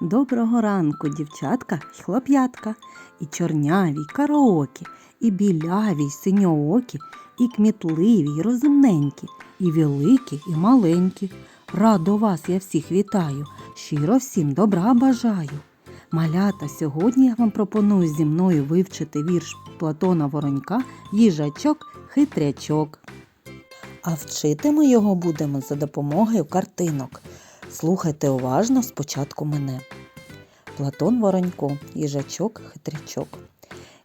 Доброго ранку, дівчатка й хлоп'ятка, і чорняві, й караокі, і біляві, й синьоокі, і кмітливі, й розумненькі, і великі, і маленькі. Радо вас я всіх вітаю, щиро всім добра бажаю. Малята, сьогодні я вам пропоную зі мною вивчити вірш Платона Воронька Їжачок хитрячок. А вчити ми його будемо за допомогою картинок. Слухайте уважно спочатку мене. Платон Воронько, їжачок, хитрячок.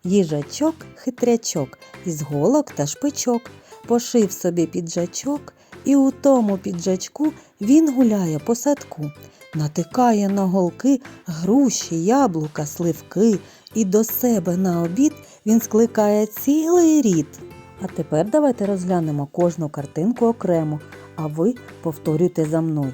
Їжачок, хитрячок, із голок та шпичок, пошив собі піджачок, і у тому піджачку він гуляє по садку, натикає на голки груші, яблука, сливки, і до себе на обід він скликає цілий рід. А тепер давайте розглянемо кожну картинку окремо, а ви повторюйте за мною.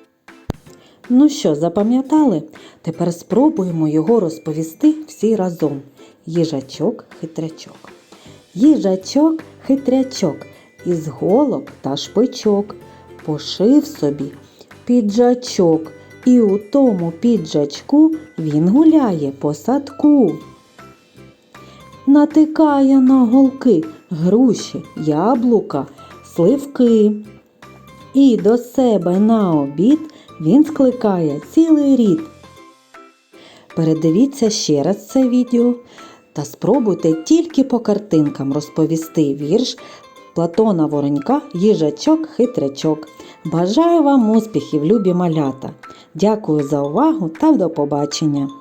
Ну що, запам'ятали? Тепер спробуємо його розповісти всі разом. Їжачок, хитрячок. Їжачок, хитрячок, із голок та шпичок пошив собі піджачок, і у тому піджачку він гуляє по садку. Натикає на голки груші, яблука, сливки. І до себе на обід він скликає цілий рід. Передивіться ще раз це відео та спробуйте тільки по картинкам розповісти вірш Платона Воронька Їжачок хитрячок. Бажаю вам успіхів, любі малята! Дякую за увагу та до побачення!